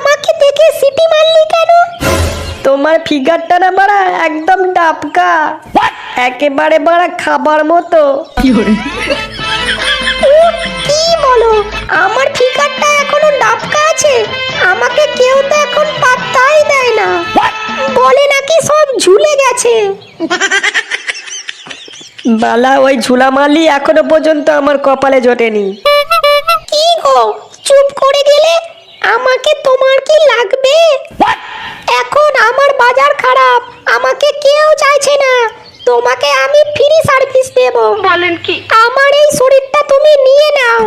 আমাকে দেখে সিটি মারলি কেন? তোমার ফিগারটা না বাড়া একদম ডাবকা একেবারে বাড়া খাবার মতো। কি বলো? আমার ফিগারটা এখনও ডাবকা আছে। আমাকে কেউ তো এখন পাত্তাই দেয় না। বলে নাকি সব ঝুলে গেছে। বালা ওই ঝুলা মারলি এখনও পর্যন্ত আমার কপালে জোটেনি। কি গো? চুপ করে গেলে? আমাকে তোমার কি লাগবে? এখন আমার বাজার খারাপ আমাকে কেউ চাইছে না। তোমাকে আমি ফ্রি সার্ভিস দেব। বলেন কি? আমার এই শরীরটা তুমি নিয়ে নাও।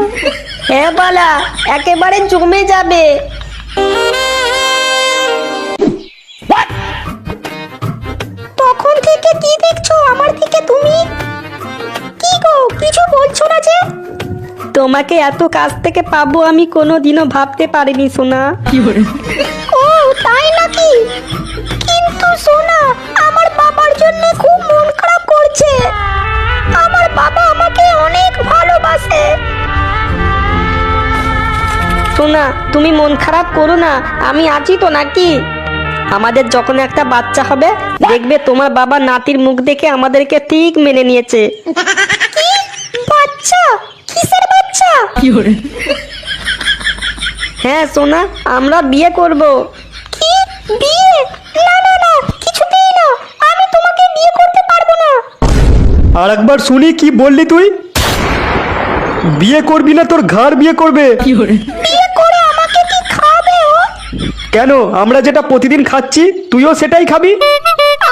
হ্যাঁ বালা একেবারে জমে যাবে। তখন থেকে কি দেখছ আমার দিকে তুমি? কি গো কিছু বলছো না তোমাকে এত কাছ থেকে পাবো আমি কোনোদিনও ভাবতে পারিনি সোনা। ও তাই নাকি? কিন্তু সোনা আমার বাবার জন্য খুব মন খারাপ করছে। আমার বাবা আমাকে অনেক ভালোবাসে। সোনা তুমি মন খারাপ করো না আমি আছি তো নাকি? আমাদের যখন একটা বাচ্চা হবে দেখবে তোমার বাবা নাতির মুখ দেখে আমাদেরকে ঠিক মেনে নিয়েছে। কি? বাচ্চা? কিসের বাচ্চা হ্যাঁ সোনা আমরা বিয়ে করব। কি? বিয়ে? না না না কিছুতেই না। আমি তোমাকে বিয়ে করতে পারব না। আর একবার শুনি কি বললি তুই? বিয়ে করবি না তোর ঘাড় বিয়ে করবে। বিয়ে করে আমাকে কি খাবে কেন? আমরা যেটা প্রতিদিন খাচ্ছি তুইও সেটাই খাবি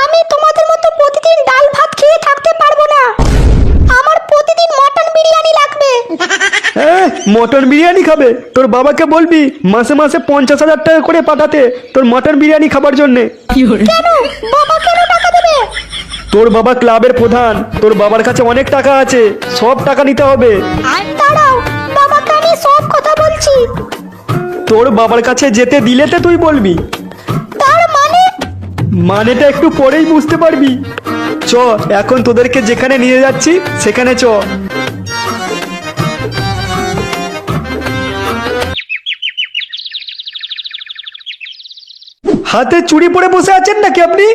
আমি তোমাদের মতো প্রতিদিন ডাল ভাত খেয়ে থাকতে পারব না আমার প্রতিদিন মটন বিরিয়ানি লাগবে হ্যাঁ মটন বিরিয়ানি খাবে? তোর বাবাকে বলবি মাসে মাসে পঞ্চাশ হাজার টাকা করে পাঠাতে তোর মটন বিরিয়ানি খাবার জন্যে। তোর বাবা ক্লাবের প্রধান তোর বাবার কাছে অনেক টাকা আছে সব টাকা নিতে হবে। সব কথা বলছি। তোর বাবার কাছে যেতে দিলেতে তুই বলবি। তার মানে? মানেটা একটু পরেই বুঝতে পারবি। চ এখন তোদেরকে যেখানে নিয়ে যাচ্ছি সেখানে চ। হাতে চুড়ি পরে বসে আছেন নাকি আপনি?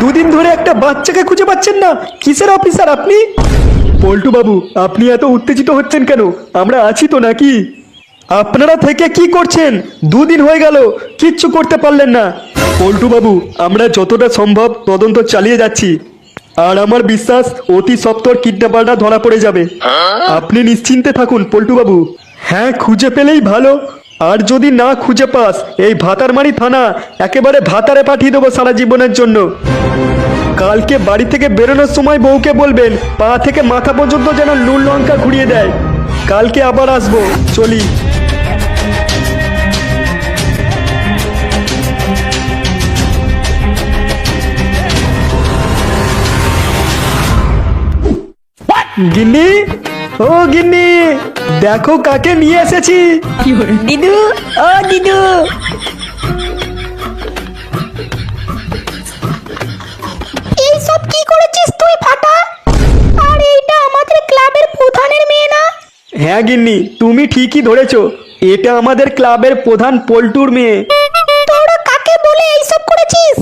দুদিন ধরে একটা বাচ্চাকে খুঁজে পাচ্ছেন না। কিসের অফিসার আপনি? পল্টু বাবু আপনি এত উত্তেজিত হচ্ছেন কেন? আমরা আছি তো নাকি? আপনারা থেকে কি করছেন? দুদিন হয়ে গেল কিচ্ছু করতে পারলেন না। পল্টু বাবু আমরা যতটা সম্ভব তদন্ত চালিয়ে যাচ্ছি। আর আমার বিশ্বাস অতি সত্বর কিডন্যাপাররা ধরা পড়ে যাবে। আপনি নিশ্চিন্তে থাকুন পল্টু বাবু হ্যাঁ খুঁজে পেলেই ভালো। আর যদি না খুঁজে পাস, এই ভাতারমারি থানা একেবারে ভাতারে পাঠিয়ে দেবো সারা জীবনের জন্য। কালকে বাড়ি থেকে বেরোনোর সময় বউকে বলবেন, পা থেকে মাথা পর্যন্ত যেন নুন লঙ্কা ঘুরিয়ে দেয়। কালকে আবার আসব, চলি। গিন্নি? ও গিন্নি! দেখো কাকে নিয়ে এসেছি। দিদু ও দিদু। এই সব কি করেছিস তুই ফাটা? আর এইটা আমাদের ক্লাবের প্রধানের মেয়ে না? হ্যাঁ গিন্নি তুমি ঠিকই ধরেছো। এটা আমাদের ক্লাবের প্রধান পল্টুর মেয়ে। তোরা কাকে বলে এইসব করেছিস?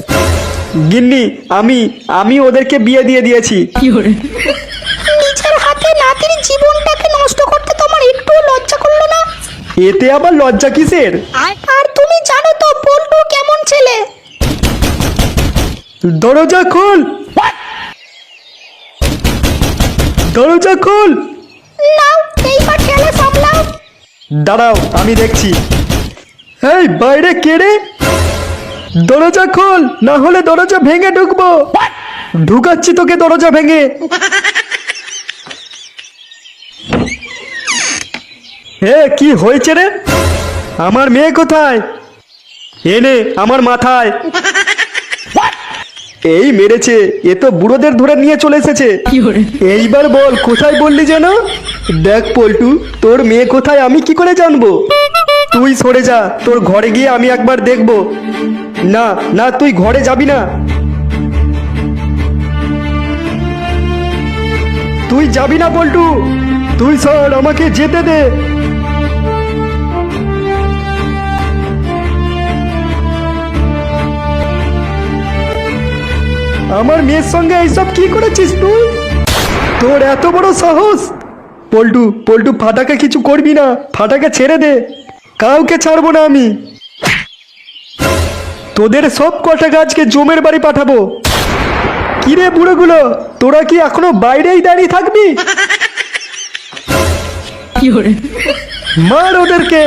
গিন্নি আমি আমি ওদেরকে বিয়ে দিয়ে দিয়েছি। এতে আবার লজ্জা কিসের? আর তুমি জানো তো পল্টু কেমন ছেলে? দরজা খোল। দরজা খোল। নাও এইবার ঠেলে সামলাও। দাঁড়াও আমি দেখছি। এই বাইরে কেড়ে দরজা খোল না হলে দরজা ভেঙে ঢুকবো। ঢুকাচ্ছি তোকে দরজা ভেঙে। হে কি হয়েছে রে? আমার মেয়ে কোথায়? এনে আমার মাথায়। এই মেরেছে এ তো বুড়োদের ধরে নিয়ে চলে এসেছে। এইবার বল কোথায় বললি যেন? দেখ পল্টু তোর মেয়ে কোথায় আমি কি করে জানব? তুই সরে যা তোর ঘরে গিয়ে আমি একবার দেখব। না না তুই ঘরে যাবি না। তুই যাবি না পল্টু। তুই সর আমাকে যেতে দে। আমার মেয়ের সঙ্গে এইসব কি করেছিস তুই? তোর এত বড় সাহস! পল্টু পল্টু ফাটাকে কিছু করবি না। ফাটাকে ছেড়ে দে। কাউকে ছাড়বো না আমি। তোদের সব কটা গাছকে জমের বাড়ি পাঠাবো। কিরে বুড়োগুলো তোরা কি এখনও বাইরেই দাঁড়িয়ে থাকবি? মার ওদেরকে।